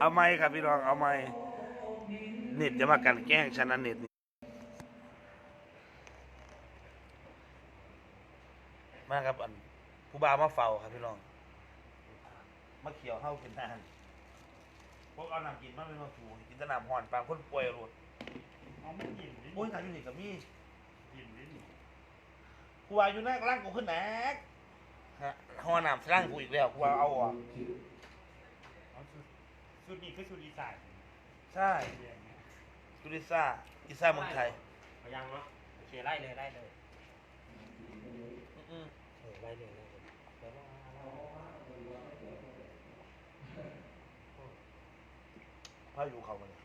เอาไม้ครับพี่น้องเอาไม้เน็ตจะมากันแกล้งฉันนะเน็ตนี่มาครับอันผู้บ่าวมาเฝ้าครับพี่น้องมาเขียวเข้ากินทานพวกเอาน้ำกินมาเป็นมาถูกินแต่น้ำห่อนปางคนป่วยรุดเอาไม่กินดิโอ้ยทางอยู่นี่กับมี่กินดิกูว่าอยู่หน้าร่างกูขึ้นแหนกฮะห้อน้ำร่างกูอีกแล้วกูว่าเอาอะเอาสุด สุดนี้คือสุดอีสานใช่เรียนเนี่ยดูลิซ่าลิซ่าเมืองไทยเอายังเนาะโอเคไล่เลยไล่เลยอืมเออไล่เลยไล่เลยเดี๋ยวรอพายุเขามาเนี่ย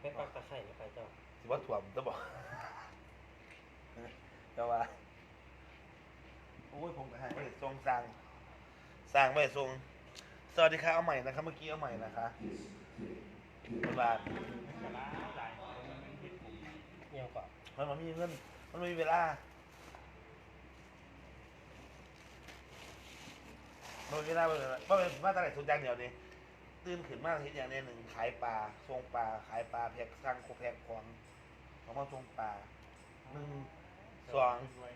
เป็นปักตะไคร่นะไปเจ้าสิว่าถ่วมจะบอกแต่ว่าโอ้ยผมก็ให้ไว้ทรงสร้างสร้างไว้ทรง สวัสดีค่ะเอาใหม่นะคะเมื่อกี้เอาใหม่นะคะบ๊ายบายแต่ละหลายคนมันเห็นผมเงียวกว่ามันมันมีเงินมันม่มีเวลามันมีเวลาเลยเพราะเป็นมาตลาดสุดอย่างเดียวนี่ตื่นขึ้นมาเห็นอย่างนี้หนึ่งขายปลาทรงปลาขายปลาแพ็กสร้างโคแพ็กของเขามาทรงปลาหนึ่งสอง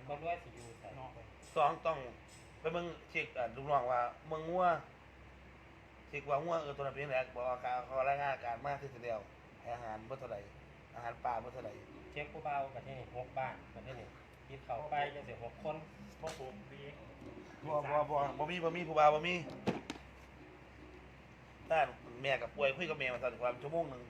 ก็ด้วยสิอยูใส่นอกสองต้องไปเบิ่งเช็คอะลูกน้องว่าเมืองงัว ช็คว่างัวเออตัวนั้นเป็นจังไงบอกว่าการเขารายงานอาการมากที่สุดแล้วให้อาหารเมื่อเท่าไหร่อาหารปลาเมื่อเท่าไหร่เช็คผู้เบาประเทศนี้หกบ้านประเทศนี้คิดเขาไปจะเสียหกคนพ่อผมดีบ่บ่บ่บ่มีบ่มีผู้บ่าวบ่มีด้านแม่กับป่วยคุยกับแม่มาตอนความชั่วโมงหนึง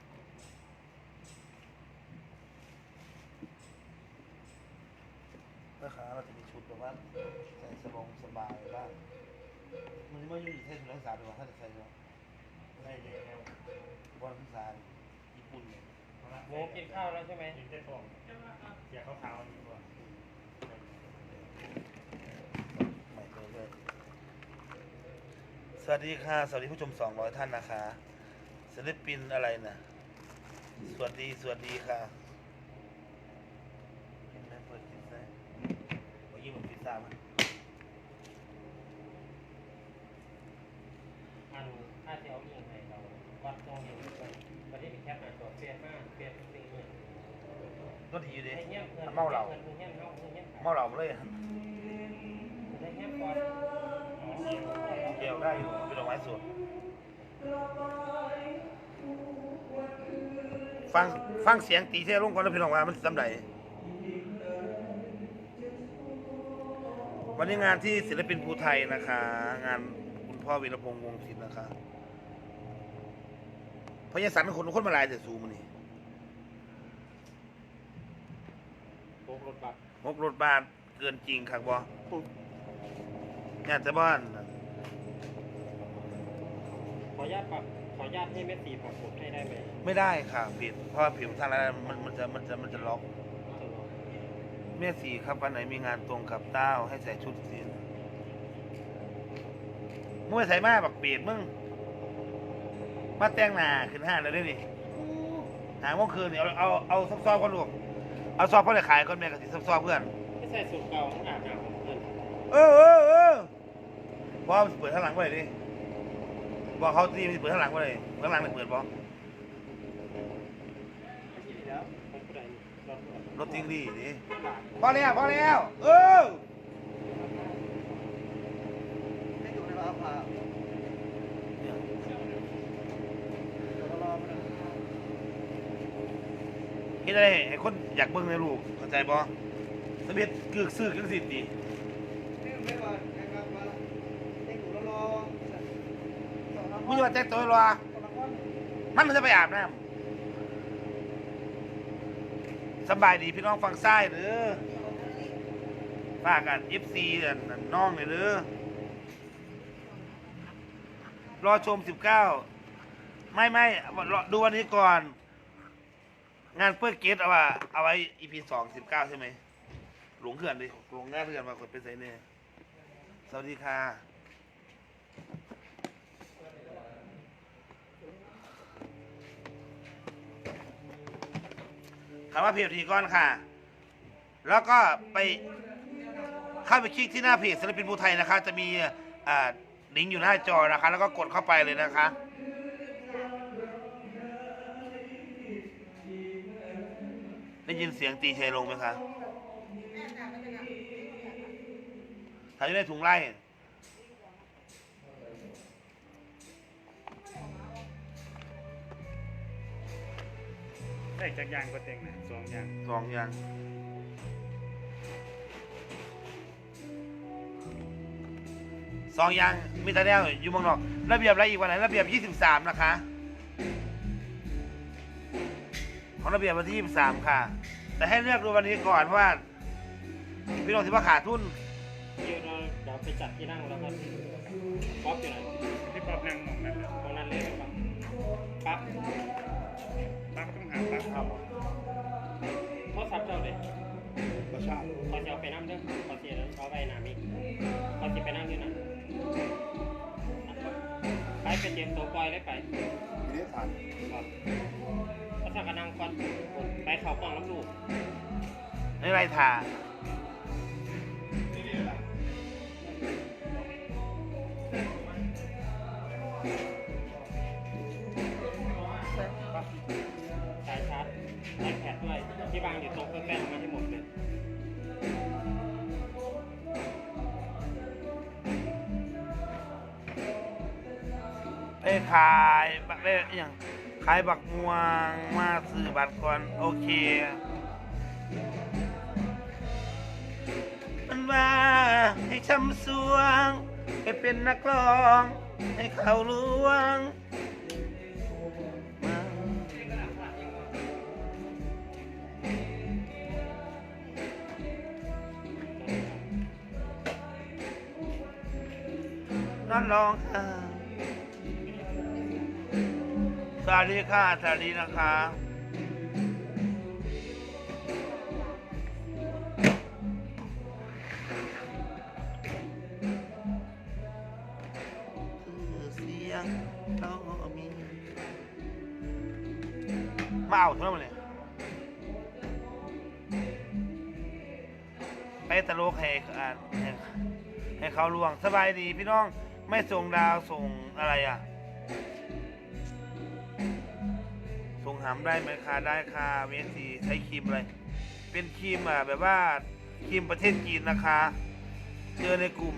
นะคะเราจะมีชุดแบบว่าใส่สบงสบายบ้าง มันจะมาอยู่ที่เทศนักศึกษาดีกว่าถ้าจะใส่เนาะได้เยอะแล้วบอลพิซานญี่ปุ่นเนี่ยหมูกินข้าวแล้วใช่ไหมกินได้ทองเสียขาวๆดีกว่าใหม่ไปเรื่อยสวัสดีค่ะ สวัสดีผู้ชม200ท่านนะคะศิลปินอะไรนะสวัสดี สวัสดีค่ะเห็นไหมเปิดคลิปได้เมื่อกี้ผมพิซซ่ามัน อันถ้าจะเอาเองไงเราวัดตรงนี้ไปประเทศนี้แคปหน้าจอเปลี่ยนมากเปลี่ยนเป็นเงิน ก็ดีอยู่ดิให้เงี้ยเงินเมาเหล้าเงินเงี้ยเมาเงี้ยเมาเหล่ามาเลยได้เงี้ยก่อนเกี่ยวได้อยู่เป็นดอกไม้สดฟังฟังเสียงตีเท่ลงก่อนแล้วพี่น้องว่ามันสำไรวันนี้งานที่ศิลปินภูไทยนะคะ งานคุณพ่อวีรพงษ์วงศ์ศิลป์นะคะพญาสันคนคนมาหลายแต่สูมันนี่ โบกรถบัสงบรถบ้านเกินจริงครับบอญาติบ้านขออนุญาตปรับขออนุญาตให้แม่ตีปรับผมให้ได้ไหมไม่ได้ค่ะผิดเพราะว่าผิวทางอะไรมันมันจะมันจะมันจะล็อกจะลองแม่สีครับวันไหนมีงานตรงกับเต้าให้ใส่ชุดสีมึงไปใส่มาบักเปียดมึงมาแต่งหน้าขึ้นห้างแล้วได้ดิหาโมงคืนนี่เอาเอาเอาซอบๆก่อนลูก เอาซอบเขาเลยขายก่อนแม่กับสิซอบๆเพื่อน ไม่ใส่สูตรเก่าต้องอาบน้ำของเพื่อนเออเออเออเพราะว่ามันเปิดข้างหลังไว้ดิบอกเขาที่มันเปิดข้างหลังไว้เลยข้างหลังมันเปิดบอกที่ดีแล้วผมผู้ใดนี่รถรถรถจริงดีดิบาทพอแล้วพอแล้ว เออ ให้ดูในร้านพาเรารอมา เฮ็ดอะไรให้คนอยากเบิ่งในลูกเข้าใจบ่สำเร็จกึกซื้อกึกสิดีนี่ไม่ว่านะครับว่าให้ดูแล้วรอสองน้ำมึงจะมาแต่งตัวรอสองน้ำก้อนมันจะไปอาบน้ำสำบายดีพี่น้องฟังซ้ายหรือฝากกัน FC อันนั้นน้องเลยหรือรอชม 19 ไม่ไม่รอดูวันนี้ก่อน งานเพื่อเกตเอาว่าเอาไว้ EP 2 19ใช่ไหมหลงเขื่อนดิหลงงานเขื่อนมาคนเป็นไซเน่สวัสดีค่ะคำว่าเพจทีก่อนค่ะ แล้วก็ไปเข้าไปคลิกที่หน้าเพจศิลปินภูไทยนะคะ จะมีอ่าลิงก์อยู่หน้าจอนะคะ แล้วก็กดเข้าไปเลยนะคะ ยินเสียงตีเทลงไหมคะถ่ายอยู่ในถุงไล่ได้จากยางก็เต็งนะสองยางสองอย่างสองอย่างมีแต่แนวอยู่เมืองนอกระเบียบอะไรอีกวันไหนระเบียบยี่สิบสามนะคะ ของระเบียบวันที่ยี่สิบสามค่ะ แต่ให้เลือกดูวันนี้ก่อนเพราะว่าพี่น้องที่ว่าขาดทุนเดี๋ยวเราเดี๋ยวไปจัดที่นั่งแล้วก็ป๊อปอยู่ไหนที่ป๊อบนั่งมองนั่นแหละตรงนั้นเลยหรือเปล่าปั๊บปั๊บต้องหาปั๊บครับโทรศัพท์เจ้าเลยประชาขอจะเอาไปนั่งเด้อขอจะเอาไปหนามิกขอจะไปนั่งอยู่นั่นไปไปเตรียมตัวปล่อยเลยไปไม่ได้ผ่านครับก็ สั่งกันนั่งก่อนไปเขากล่องน้ำลูกไม่ไรทาปั๊บสายชาร์จไอแพดด้วย ที่วางอยู่ตรงเครื่องแป้งมาให้หมดเลยไปขายบักได้อหย่างขายบักม่วงมาซื้อบัตรก่อน โอเคมันว่าให้ช้ำสวง ให้เป็นนักร้อง ให้เขาลวงนอนร้องไห้ สวัสดีค่ะ สวัสดีนะคะคือเสียงเรามีมาเอาเท่าไหร่เนี่ยไปตลกให้อ่าให้ให้เขาลวงสบายดีพี่น้องไม่ส่งดาวส่งอะไรอะส่งหามได้ไหมคะได้ค่ะเวทีใช้ครีมอะไร เป็นครีมอะแบบว่าครีมประเทศจีนนะคะ เจอในกลุ่ม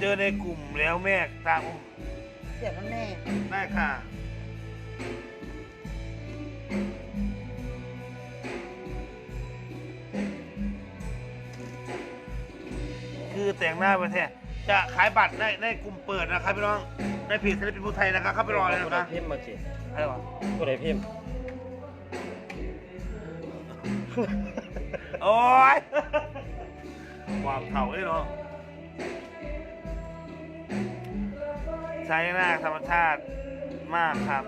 เจอในกลุ่มแล้วแม่ตามเสียบมันแน่ได้ค่ะคือแต่งหน้าประเทศจะขายบัตรได้ได้กลุ่มเปิดนะครับพี่น้องในเพจศิลปินผู้ไทยนะครับเข้าไปรอเลยนะครับ พิมพ์มาสิ อะไรวะผู้ใดพิมพ์โอ้ยความเถ่าเลยเนาะใช้หน้าธรรมชาติมากครับ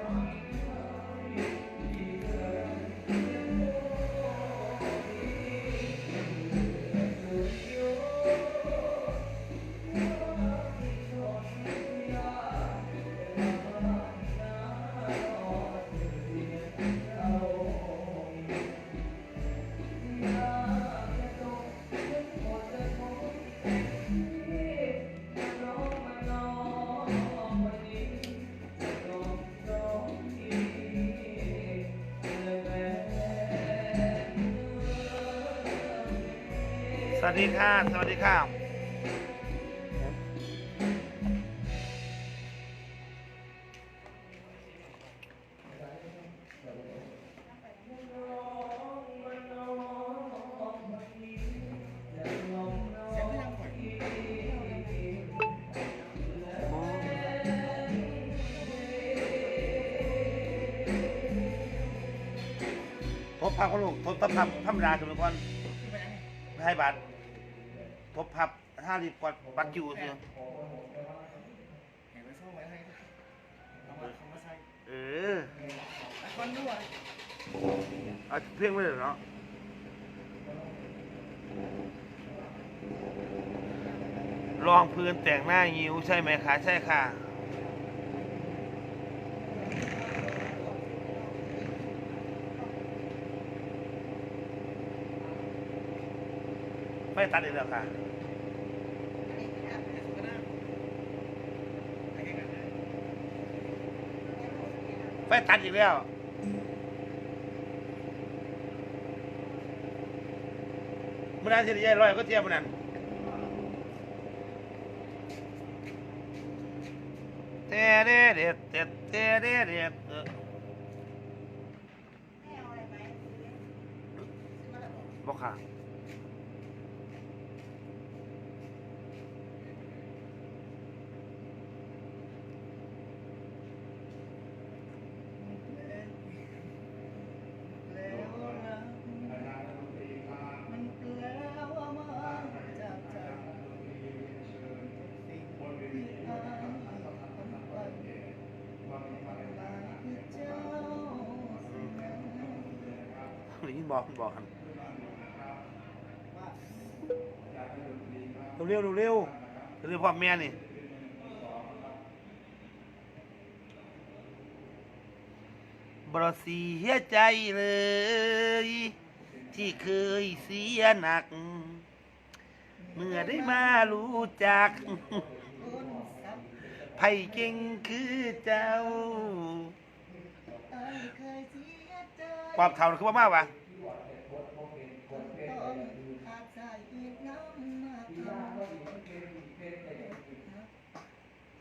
ค่ะ สวัสดีค่ะ ทบพับเขาลูกทบทับพับธรรมดาถูกไหมก่อนไม่ให้บัตร บพับห้าสิบกว่าบัตรคิวเสียเห็นไปสู้ไว้ให้เอามาเอามาใส่เออไอคนด้วยเอาเพียงไว้เลยเนาะรองพื้นแต่งหน้ายิ้วใช่ไหมคะใช่ค่ะ ไม่ตัดอีกแล้วค่ะไม่ตัดอีกแล้วมื่อนั้นสิได้ยายร้อยก็เทียบมื่อนั้นเตะเด็ดเด็ดเด็ดเตะเด็ดเด็ดบอกค่ะ แล้วรักมันแปลว่ามาจากใจสิ่งที่อายทำไปหลายคือเจ้าสิ่งนั้น ได้ยิน บอกบอกกันเร็วเร็วเร็วเร็วพ่อแม่นี่บรเสียใจเลย ที่เคยเสียหนัก เมื่อได้มารู้จักคนสับไผ่เก่งคือเจ้าอายเคยเสียใจความเท่าคือว่ามากวะ ต้องอาศัยอีกน้ำหนัก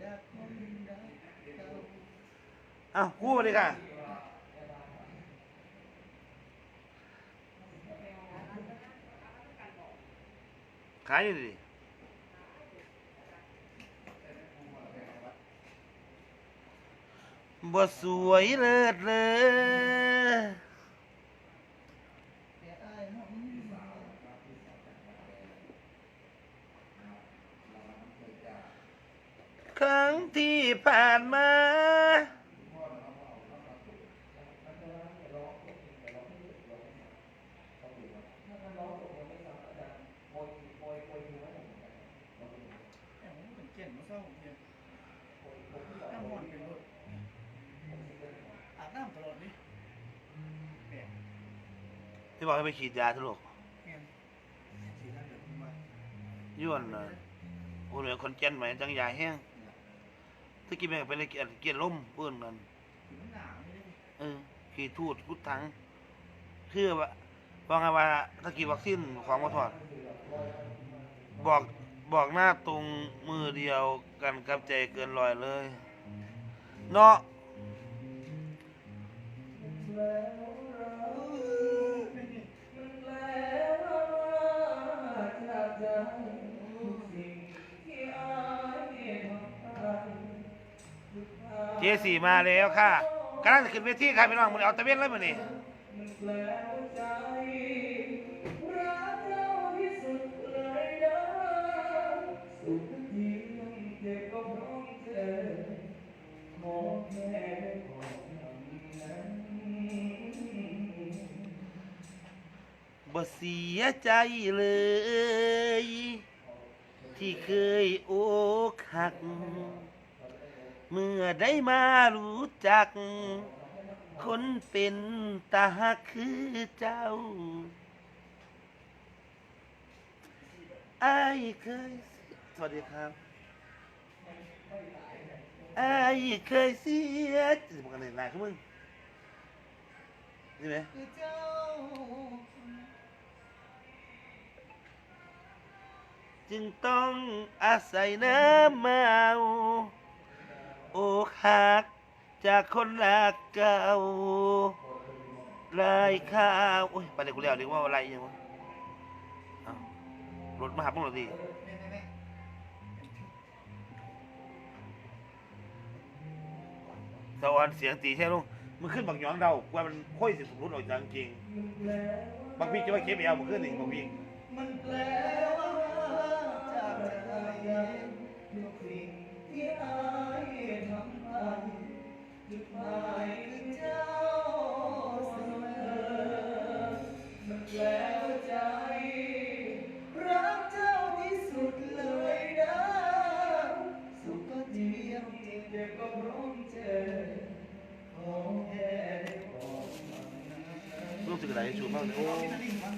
จากคนรักเก่า เอ้าคู่มาดิค่ะขายอยู่ดิบ่สวยเลิศเลยครั้งที่ผ่านมา แต่ผมเป็นเก่งมาเศร้าเพียงน้ำมันเป็นรถอาบน้ำตลอดนี่แปลก ที่ บอกให้ไปฉีดยาทุลูกแม่นสีนั่นเดี๋ยวผมมาย้วนน่ะโอ้เหลือคนเจนไหมจังยาแห้งถ้ากินไปก็เป็นเกียร์เกียร์ล่มเพื่อนกันถึงหนาวนี่เออขี่ทูดกุดถังเพื่อว่าว่าไงว่าถ้ากี่วัคซีนของมาถอด บอกบอกหน้าตรงมือเดียวกันกับใจเกินลอยเลย เนาะ สี่มาแล้วค่ะกำลังจะขึ้นเวทีค่ะพี่น้องมึงเอาตะเวนเลยมั้นี่บ่เสียใจเลย ที่เคยโอกหัก เมื่อได้มารู้จัก คนเป็นตาหักคือเจ้าไอายเคย สวัสดีครับไอายเคยเสียจะบอกกันไหนนายคือมึงนี่ไหมจึงต้องอาศัยน้ำเมาอก หักจากคนรักเก่าลายข้าวโอ้ยไปเลยกูแล้วดีกว่าอะไรยังวะรถมาหับมึงเหรอดิแม่แม่แม่สะออนเสียงตีใช่ลุงมึงขึ้นบักหยองเดาว่ามันค่อยสิสุรุดออกจากจริง บางพี่จะว่าเคปเอามึงขึ้นนี่บางพี่มันแปลว่าจากใจ รักเจ้าที่สุดเลยนะสุขก็เจียมจริงเด็กก็พร้อมเจอของแท้ได้บอกมันนะรู้สึกอะไรชูมากเลยโอ้พี่นารินวะ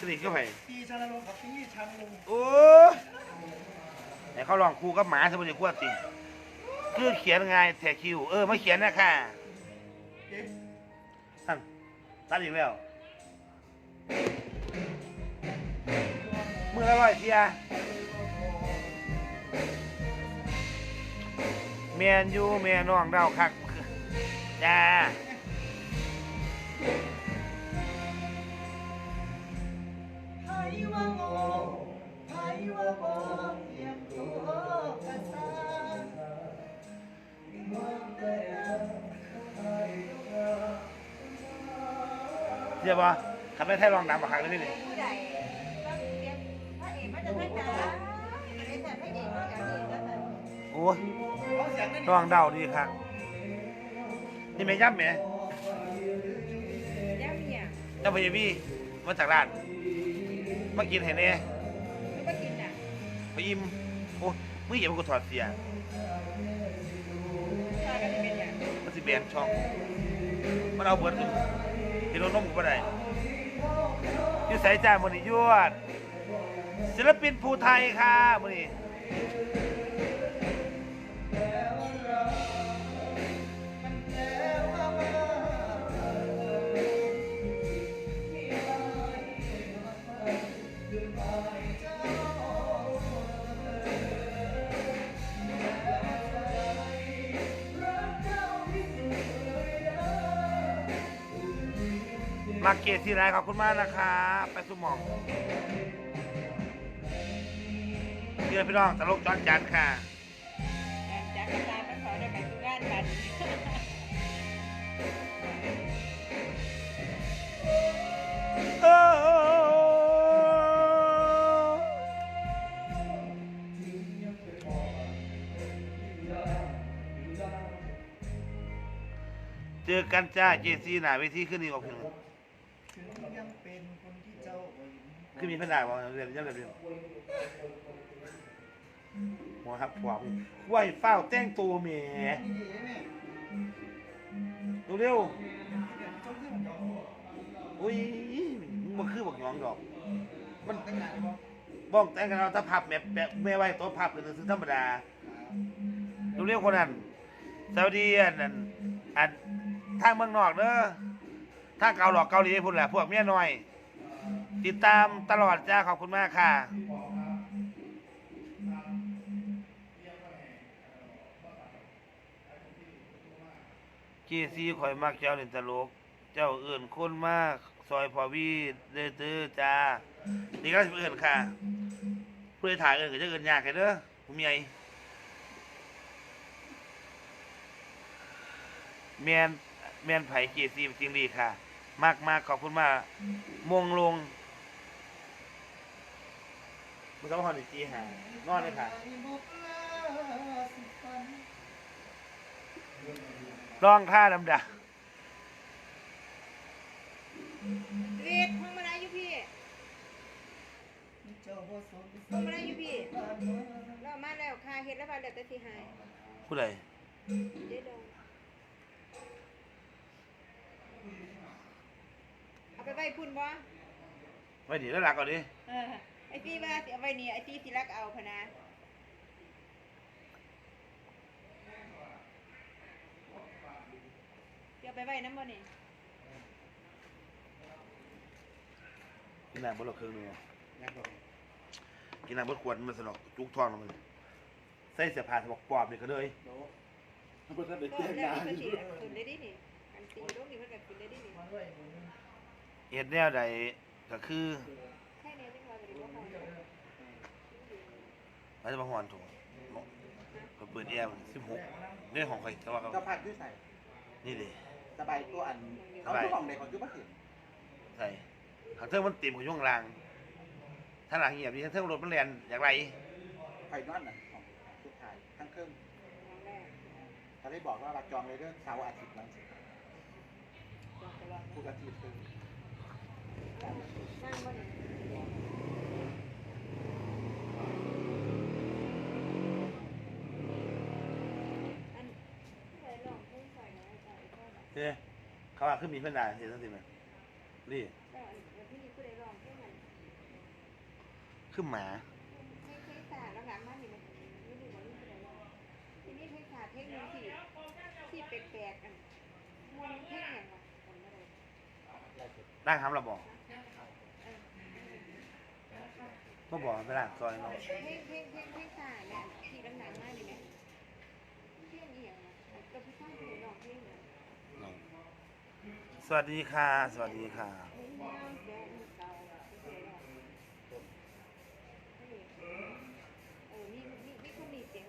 สนิทก็ไปพี่ชาลงกับพี่ชันลงโอ้ยแต่เขาลองครูกับหมาสมุนไพรขวดติ คือเขียนไงแทคิว เออไมาเขียนนะค่ะอ๊ะท่านตัดอีกแล้วเละร้อยเทียเมียนยู่เมียน้องเดาคักจ้าไผว่าโง่ไผว่าบ่ เชื่อป่ะขับไปไทยลองน้ำมาครั้งนี้นี่ผู้ใดก็เรียนพระเอกมาจากพระจ๋าไม่ได้แต่พระเอกมาจากนี่ก็แต่โอ้ยลองเดาดีครับนี่แม่ย่ำแม่ย่ามีอะเจ้าพยาบี้มาจากร้านมากินเห็นแน่ไม่มากินอะไปอิ่มโอ้ยมึงอย่ามากูถอดเสียตาก็จะเป็น อย่างมันสิแบนช่อง มันเอาเบิดเลยเห็นรถน้มกูบ่ได้อยู่ใส่จ่ามือนี้ยวด ศิลปินภูไทยค่ะมันนี้ มาเกตที่ไรขอบคุณมากนะคะไปสุหมองเพื่อนพี่น้องตลกจอนจันค่ะจากกระจายมาสอนด้วยกันทุกงานกันเออเจอกันจ้าเจซีหนาเวทีขึ้นนี่บอกเพี่น้องถึงยังเป็นคนที่เจ้าบ่ เห็นขึ้นมีพันดาบอกเรียนยังเรียนเรียนหัวครับหัวมึงไหวเฝ้าแต่งตัวแหมนี่ดีแม่เร็วเดี๋ยวอกๆอุ้ยมึงมาคือบอกหยองดอก มันแต่งงานได้บ่บ้องแต่งกันเอาถ้าพับแบบแบบไม่ไหวตัวพับกันซื้อธรรมดาเร็วๆคนนั้นสวัสดีอันนั้นอันทางเมืองนอกเด้อทางเกาหลอกเกาหลีพุ่นแหละพวกเมียน้อย ติดตามตลอดจ้าขอบคุณมากค่ะ เจซีข่อยมักเจ้าเล่นตลก เจ้าเอื่นคนมาก ซอยพอวีเด้อเด้อจ้า นี่ก็สิเอื่นค่ะผู้ใดถ่ายเอื่นก็จะเอื่นยากให้เด้อผมใหญ่แมนแมนไผ่เจซีจริงดีค่ะ มากมากขอบคุณมากมงลง มันต้องหอนอีกทีหานอนเลยค่ะบ่กล้าสิฝันร้องท่าดำดาเรียกห้องมาได้อยู่พี่เจ้าบ่สนห้องมาได้อยู่พี่ผ่านมาเรามาแล้วค่ะเฮ็ดแล้วมาแล้วแต่สิหายผู้ใดเดี๋ยวดงเอาไปไว้พุ่นบ่ไม่ดีแล้วหลักก่อนดิเออ ไอ้พี่ว่าสิเอาไว้นี่ไอ้พี่สิรักเอาพะนะเดี๋ยวไปไว้น้ำบ่นี่กินน้ำบดละเครื่องหนึงอะกินน้ำบดขวดมันสนอกจุกท้องแล้วมันใส่เสื้อผ้าสบอกปอบนี่ก็เลยก็แล้วนี่ก็สิขึ้นได้ดินี่อันตีลงนี่มันก็ขึ้นได้ดินี่ไว้บ่มีเฮ็ดแนวใดก็คือแค่นี้จังว่าก็ได้บ่พอ อาจจะมาหอนถุงก็เปิดแอร์สิบหกได้ของใครแต่ว่าเขาก็พักด้วยใส่นี่ดิสบายตัวอันเขาทุกของในของจุ๊บเห็นใส่ทางเทิงมันติ่มกับช่วงล่างถ้าหลังเงียบดีทางเทิงรถมันแล่นอย่างไรไฟนอนน่ะของทุกทายทั้งเครื่องครั้งแรกเขาได้บอกว่าบัตรจองเลยเรื่องเสาร์อาทิตย์นั้นจองตลอดทุกอาทิตย์คือ นั่งบ่นี่อันผู้ใดร้องเพลงใส่ไว้ใจ พ่เขาว่าขึ้นมีเพื่อนได้เห็นสักทีไหมนี่แล้นพี่ผู้ใดร้องเพลงนั้นขึ้นหมาเพลงเพลงศาสตร์แล้วหลังมานี่มันนี่นี่บ่รู้ผู้ใดร้องทีนี้เพลงศาสตร์เพลงหนึงที่ที่แปลกๆกันมวนเพลงหยังวะจำบ่ได้นั่งทำระบอกเก็บอกไปร้านซอยเนาะเพลงเพลงเพลงเพลงสายเนี่ยที่ดังๆมากเลยเนี่ยเพลงเอียงนะกับพี่ชายที่ร้องเพลงเนี่ย สวัสดีค่ะ สวัสดีค่ะเพลงยาวแย่อีเก่าเสียแล้วเออนี่นี่นี่คนนี้เสียง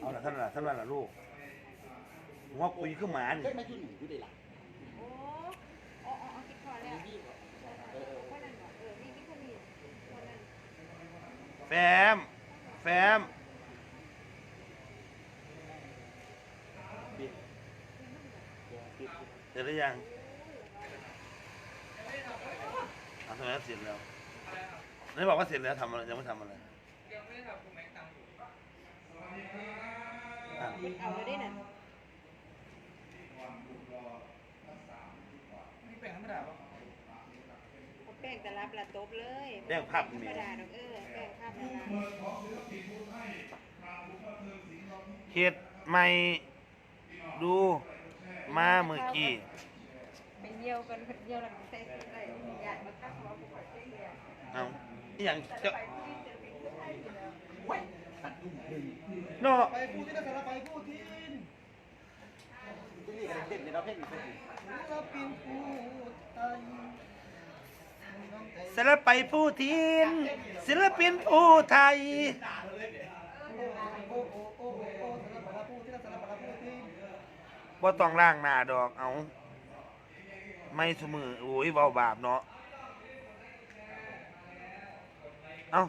เอาละท่านละท่านละลูกหัวคุยขึ้นหมานี่เฮ้ยมาอยู่หนีอยู่ดีล่ะโอ้อ๋ออ๋อคิดพอแล้วคนนั้นเหรอเออนี่นี่คนนี้คนนั้นแฟม แฟม ปิด เส ร็จหรือยังเอาทำไมเสร็จแล้วไหนบอกว่าเสร็จแล้วทำอะไรยังไม่ทำอะไรยังไม่ทำคุณแม่ตังเอาเลยได้น่ะนี่แปลงธรรมดาปะเอาแป้งตะลับละตบเลยแป้งพับธรรมีมดาดอกเออแป้งภาพละลายเฮ็ดไม่ดู มาเมื่อกี้ไปเยี่ยวกันเยี่ยวแล้วใส่ใส่มียามาตั้งหัวบุกไปเยี่ยวเอาอหย่างจะไปที่เจอเป็นผู้ชายอยู่แล้วเว้ยตัดดุ่มหนึ่งเนาะไปพูดที่นั่นสารไปพูดที่ที่นี่ก็เต้นในเราเพลงอีกเพลงหนึ่งศิลปินผู้ไทยศิลปไปผู้ทินศิลปินผู้ไทย โอ้โอ้โอ้โอ้โอ้สารพัดพูดที่นั่นสารพัดพูดที่ บ่าต้องล้างหน้าดอกเอา ไม่สมือโอ้ยเบาบาปเนาะเอา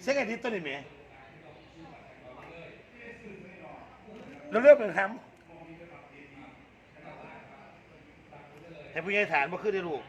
เช็คไอทิตตัวนี้ไหมเราเลือกเป็นคำให้ผู้ใหญ่ฐานมาขึ้นได้ลูก